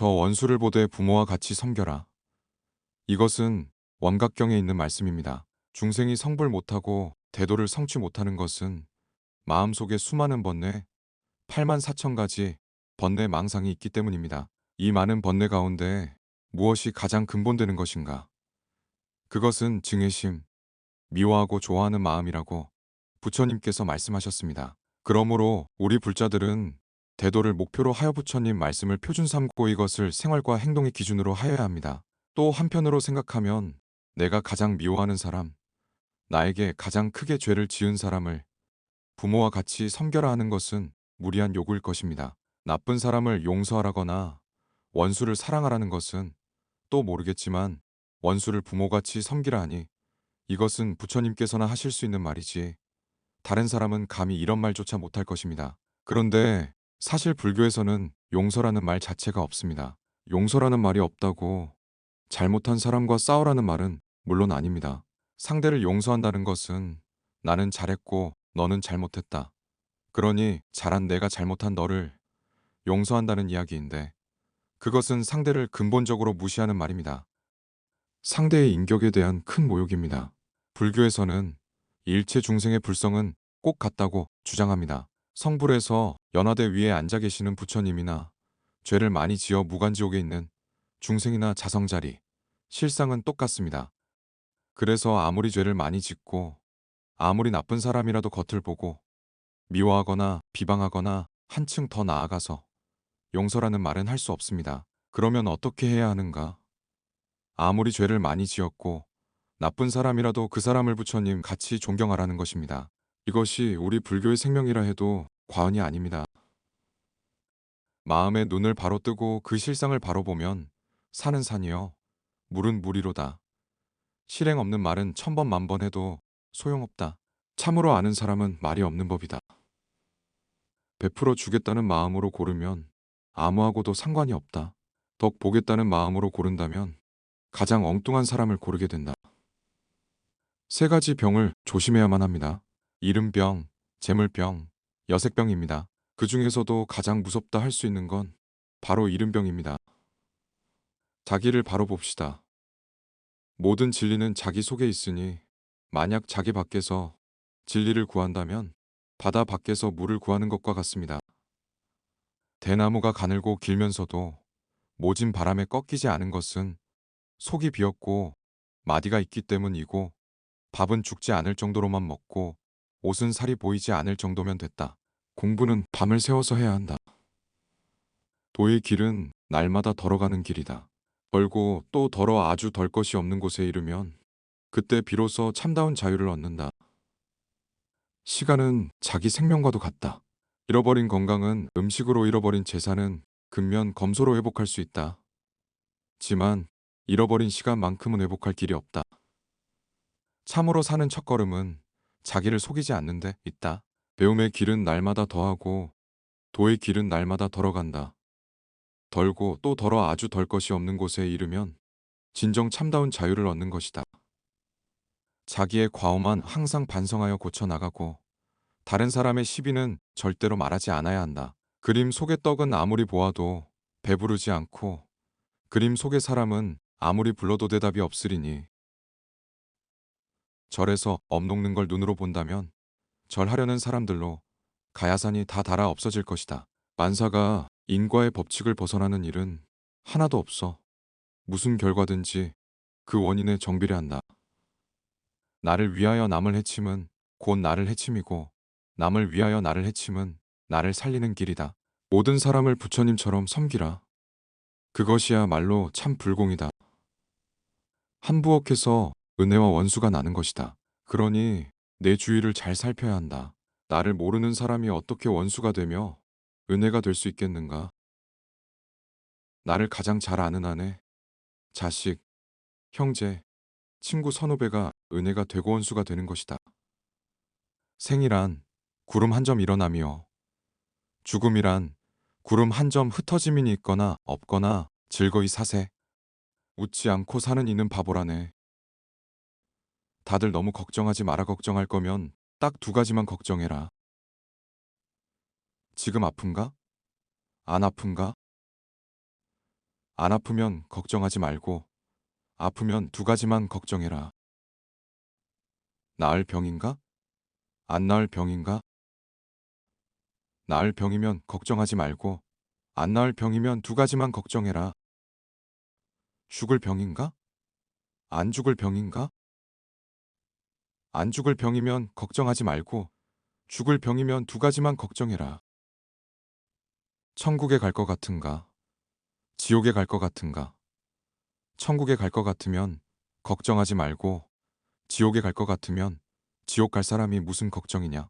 저 원수를 보되 부모와 같이 섬겨라. 이것은 원각경에 있는 말씀입니다. 중생이 성불 못하고 대도를 성취 못하는 것은 마음속에 수많은 번뇌, 8만 4천 가지 번뇌 망상이 있기 때문입니다. 이 많은 번뇌 가운데 무엇이 가장 근본되는 것인가? 그것은 증애심, 미워하고 좋아하는 마음이라고 부처님께서 말씀하셨습니다. 그러므로 우리 불자들은 대도를 목표로 하여 부처님 말씀을 표준 삼고 이것을 생활과 행동의 기준으로 하여야 합니다. 또 한편으로 생각하면 내가 가장 미워하는 사람, 나에게 가장 크게 죄를 지은 사람을 부모와 같이 섬겨라 하는 것은 무리한 요구일 것입니다. 나쁜 사람을 용서하라거나 원수를 사랑하라는 것은 또 모르겠지만 원수를 부모같이 섬기라 하니 이것은 부처님께서나 하실 수 있는 말이지 다른 사람은 감히 이런 말조차 못할 것입니다. 그런데 사실 불교에서는 용서라는 말 자체가 없습니다. 용서라는 말이 없다고 잘못한 사람과 싸우라는 말은 물론 아닙니다. 상대를 용서한다는 것은 나는 잘했고 너는 잘못했다. 그러니 잘한 내가 잘못한 너를 용서한다는 이야기인데 그것은 상대를 근본적으로 무시하는 말입니다. 상대의 인격에 대한 큰 모욕입니다. 불교에서는 일체 중생의 불성은 꼭 같다고 주장합니다. 성불에서 연화대 위에 앉아 계시는 부처님이나 죄를 많이 지어 무간지옥에 있는 중생이나 자성자리, 실상은 똑같습니다. 그래서 아무리 죄를 많이 짓고 아무리 나쁜 사람이라도 겉을 보고 미워하거나 비방하거나 한층 더 나아가서 용서라는 말은 할 수 없습니다. 그러면 어떻게 해야 하는가? 아무리 죄를 많이 지었고 나쁜 사람이라도 그 사람을 부처님 같이 존경하라는 것입니다. 이것이 우리 불교의 생명이라 해도 과언이 아닙니다. 마음의 눈을 바로 뜨고 그 실상을 바로 보면 산은 산이요 물은 물이로다. 실행 없는 말은 천번 만번 해도 소용없다. 참으로 아는 사람은 말이 없는 법이다. 베풀어 주겠다는 마음으로 고르면 아무하고도 상관이 없다. 덕 보겠다는 마음으로 고른다면 가장 엉뚱한 사람을 고르게 된다. 세 가지 병을 조심해야만 합니다. 이름병, 재물병, 여색병입니다. 그 중에서도 가장 무섭다 할 수 있는 건 바로 이름병입니다. 자기를 바로 봅시다. 모든 진리는 자기 속에 있으니 만약 자기 밖에서 진리를 구한다면 바다 밖에서 물을 구하는 것과 같습니다. 대나무가 가늘고 길면서도 모진 바람에 꺾이지 않은 것은 속이 비었고 마디가 있기 때문이고 밥은 죽지 않을 정도로만 먹고 옷은 살이 보이지 않을 정도면 됐다. 공부는 밤을 새워서 해야 한다. 도의 길은 날마다 덜어가는 길이다. 덜고 또 덜어 아주 덜 것이 없는 곳에 이르면 그때 비로소 참다운 자유를 얻는다. 시간은 자기 생명과도 같다. 잃어버린 건강은 음식으로 잃어버린 재산은 근면 검소로 회복할 수 있다. 지만 잃어버린 시간만큼은 회복할 길이 없다. 참으로 사는 첫걸음은 자기를 속이지 않는 데 있다. 배움의 길은 날마다 더하고 도의 길은 날마다 덜어간다. 덜고 또 덜어 아주 덜 것이 없는 곳에 이르면 진정 참다운 자유를 얻는 것이다. 자기의 과오만 항상 반성하여 고쳐나가고 다른 사람의 시비는 절대로 말하지 않아야 한다. 그림 속의 떡은 아무리 보아도 배부르지 않고 그림 속의 사람은 아무리 불러도 대답이 없으리니 절에서 엄 녹는 걸 눈으로 본다면 절하려는 사람들로 가야산이 다 달아 없어질 것이다. 만사가 인과의 법칙을 벗어나는 일은 하나도 없어. 무슨 결과든지 그 원인에 정비례 한다. 나를 위하여 남을 해침은 곧 나를 해침이고 남을 위하여 나를 해침은 나를 살리는 길이다. 모든 사람을 부처님처럼 섬기라. 그것이야말로 참 불공이다. 한 부엌에서 은혜와 원수가 나는 것이다. 그러니 내 주위를 잘 살펴야 한다. 나를 모르는 사람이 어떻게 원수가 되며 은혜가 될 수 있겠는가? 나를 가장 잘 아는 아내, 자식, 형제, 친구 선후배가 은혜가 되고 원수가 되는 것이다. 생이란 구름 한 점 일어나며 죽음이란 구름 한 점 흩어짐이 있거나 없거나 즐거이 사세. 웃지 않고 사는 이는 바보라네. 다들 너무 걱정하지 마라 걱정할 거면 딱 두 가지만 걱정해라. 지금 아픈가? 안 아픈가? 안 아프면 걱정하지 말고 아프면 두 가지만 걱정해라. 나을 병인가? 안 나을 병인가? 나을 병이면 걱정하지 말고 안 나을 병이면 두 가지만 걱정해라. 죽을 병인가? 안 죽을 병인가? 안 죽을 병이면 걱정하지 말고 죽을 병이면 두 가지만 걱정해라. 천국에 갈 것 같은가? 지옥에 갈 것 같은가? 천국에 갈 것 같으면 걱정하지 말고 지옥에 갈 것 같으면 지옥 갈 사람이 무슨 걱정이냐?